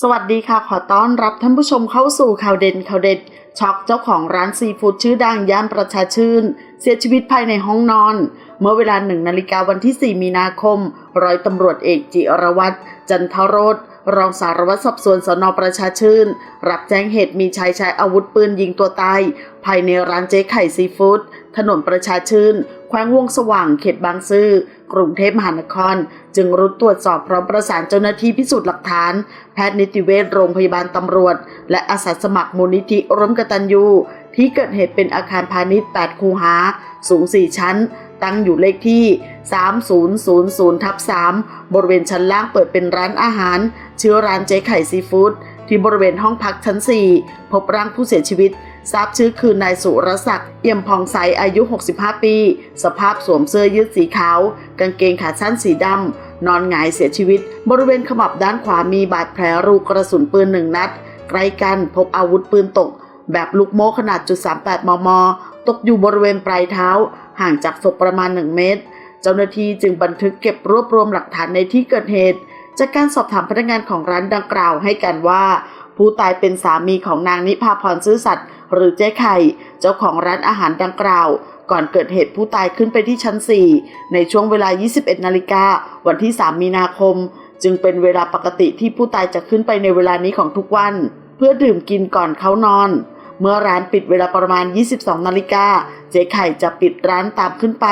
สวัสดีค่ะ ขอต้อนรับท่านผู้ชมเข้าสู่ข่าวเด่นข่าวเด็ด ช็อกเจ้าของร้านซีฟู้ดชื่อดังย่านประชาชื่น เสียชีวิตภายในห้องนอน เมื่อเวลาหนึ่งนาฬิกาวันที่ 4 มีนาคม ร้อยตำรวจเอกจิรวัตรจันทโรธรองสารวัตรสอบสวนสนประชาชื่น รับแจ้งเหตุมีชายใช้อาวุธปืนยิงตัวตาย ภายในร้านเจ๊ไข่ซีฟู้ดถนนประชาชื่นแขวงวงสว่างเขตบางซื่อ กรุงเทพมหานคร จึงรุดตรวจสอบพร้อมประสานเจ้าหน้าที่พิสูจน์หลักฐาน แพทย์นิติเวชโรงพยาบาลตำรวจ และอาสาสมัครมูลนิธิร่วมกตัญญูที่เกิดเหตุเป็นอาคารพาณิชย์ 8 คูหา สูง 4 ชั้น ตั้งอยู่เลขที่ 3000ทับ3บริเวณชั้นล่างเปิดเป็นร้านอาหาร ชื่อร้านเจ๊ไข่ซีฟู้ด ที่บริเวณห้องพักชั้น 4 พบร่างผู้เสียชีวิต ทราบชื่อคือนายสุรศักดิ์เอี่ยมพองใสอายุ 65 ปี สภาพสวมเสื้อยืดสีขาว กางเกงขาสั้นสีดำ นอนหงายเสียชีวิต บริเวณขมับด้านขวามีบาดแผลรูกระสุนปืนหนึ่งนัด ใกล้กันพบอาวุธปืนตก แบบลูกโม่ขนาดจุด38 มม ตกอยู่บริเวณปลายเท้า ห่างจากศพประมาณ 1 เมตร เจ้าหน้าที่จึงบันทึกเก็บรวบรวมหลักฐานในที่เกิดเหตุ จากการสอบถามพนักงานของร้านดังกล่าวให้กันว่า ผู้ตายเป็นสามีของนางนิพาพรซื่อสัตย์หรือเจ๊ไข่ เจ้าของร้านอาหารดังกล่าว ก่อนเกิดเหตุผู้ตายขึ้นไปที่ชั้น 4 ในช่วงเวลา 21 นาฬิกาวันที่ 3 มีนาคม จึงเป็นเวลาปกติที่ผู้ตายจะขึ้นไปในเวลานี้ของทุกวัน เพื่อดื่มกินก่อนเขานอน เมื่อร้านปิดเวลาประมาณ 22 นาฬิกาเจ๊ไข่จะปิดร้านตามขึ้นไป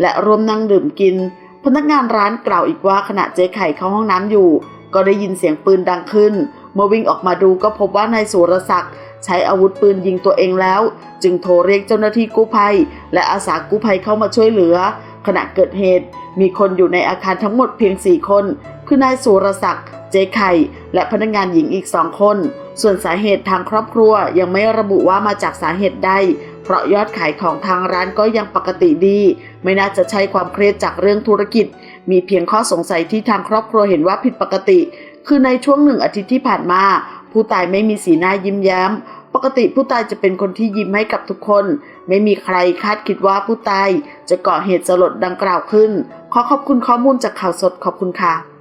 และร่วมนั่งดื่มกิน พนักงานร้านกล่าวอีกว่าขณะเจ๊ไข่เข้าห้องน้ำอยู่ ก็ได้ยินเสียงปืนดังขึ้น เมื่อวิ่งออกมาดูก็พบว่านายสุรศักดิ์ใช้อาวุธปืนยิงตัวเองแล้ว จึงโทรเรียกเจ้าหน้าที่กู้ภัย และอาสากู้ภัยเข้ามาช่วยเหลือ ขณะเกิดเหตุ มีคนอยู่ในอาคารทั้งหมดเพียง 4 คน คือนายสุรศักดิ์เจ๊ไข่และพนักงานหญิงอีกสองคน ส่วนสาเหตุทางครอบครัวยังไม่ระบุว่ามาจากสาเหตุใด เพราะยอดขายของทางร้านก็ยังปกติดี ไม่น่าจะใช่ความเครียดจากเรื่องธุรกิจ มีเพียงข้อสงสัยที่ทางครอบครัวเห็นว่าผิดปกติ คือในช่วงหนึ่งอาทิตย์ที่ผ่านมา ผู้ตายไม่มีสีหน้ายิ้มแย้ม ปกติผู้ตายจะเป็นคนที่ยิ้มให้กับทุกคน ไม่มีใครคาดคิดว่าผู้ตายจะก่อเหตุสลดดังกล่าวขึ้น ขอขอบคุณข้อมูลจากข่าวสดขอบคุณค่ะ